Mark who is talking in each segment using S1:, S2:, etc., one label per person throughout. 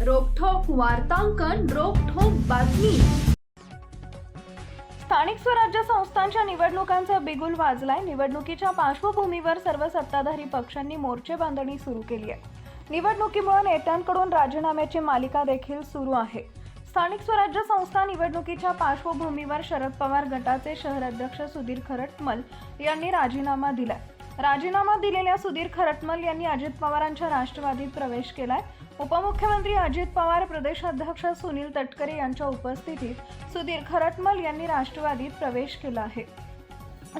S1: वार्तांकन रोखोक बातमी. स्थानिक स्वराज्य संस्थांच्या निवडणुकांचा बिगुल वाजलाय. निवडणुकीच्या पार्श्वभूमीवर सर्व सत्ताधारी पक्षांनी मोर्चे बांधणी सुरू केली आहे. निवडणुकीमुळे नेत्यांकडून राजीनाम्याची मालिका देखील सुरू आहे. स्थानिक स्वराज्य संस्था निवडणुकीच्या पार्श्वभूमीवर शरद पवार गटाचे शहराध्यक्ष सुधीर खरटमल यांनी राजीनामा दिलाय. राजीनामा दिलेल्या सुधीर खरटमल यांनी अजित पवारांच्या राष्ट्रवादीत प्रवेश केलाय. उपमुख्यमंत्री अजित पवार प्रदेशाध्यक्ष सुनील तटकरे यांच्या उपस्थितीत सुधीर खरटमल यांनी राष्ट्रवादीत प्रवेश केला आहे.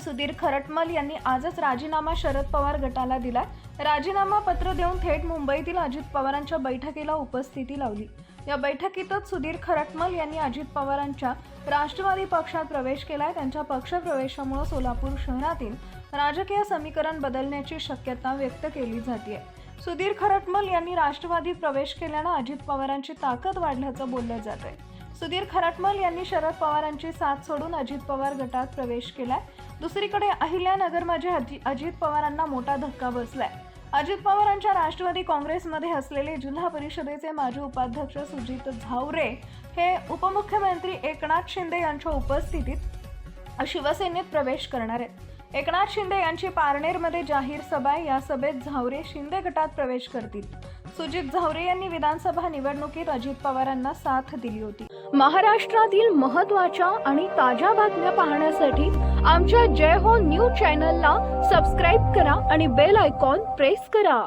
S1: सुधीर खरटमल यांनी आजच राजीनामा शरद पवार गटाला दिला राजीनामा पत्र देऊन थेट मुंबईतील अजित पवारांच्या बैठकीला उपस्थिती लावली. या बैठकीतच सुधीर खरटमल यांनी अजित पवारांच्या राष्ट्रवादी पक्षात प्रवेश केलाय. त्यांच्या पक्षप्रवेशामुळे सोलापूर शहरातील राजकीय समीकरण बदलण्याची शक्यता व्यक्त केली जाते सुधीर खरटमल यांनी राष्ट्रवादीत प्रवेश केल्यानं अजित पवारांची ताकद वाढल्याचं बोललं जात आहे सुधीर खरटमल यांनी शरद पवारांची साथ सोडून अजित पवार गटात प्रवेश केलाय. दुसरीकडे अहिल्यानगरमध्ये अजित पवारांना मोठा धक्का बसलाय. अजित पवारांच्या राष्ट्रवादी काँग्रेसमध्ये असलेले जिल्हा परिषदेचे माजी उपाध्यक्ष सुजित झावरे हे उपमुख्यमंत्री एकनाथ शिंदे यांच्या उपस्थितीत शिवसेनेत प्रवेश करणार आहेत. एकनाथ शिंदे यांची पारनेरमध्ये जाहीर सभा या सभेत झावरे शिंदे गटात प्रवेश करतील. सुजित झावरे यांनी विधानसभा निवडणुकीत अजित पवारांना साथ दिली होती. महाराष्ट्रातील महत्त्वाच्या आणि ताज्या बातम्या पाहण्यासाठी आमच्या जय हो न्यूज चॅनलला सबस्क्राईब करा आणि बेल आयकॉन प्रेस करा.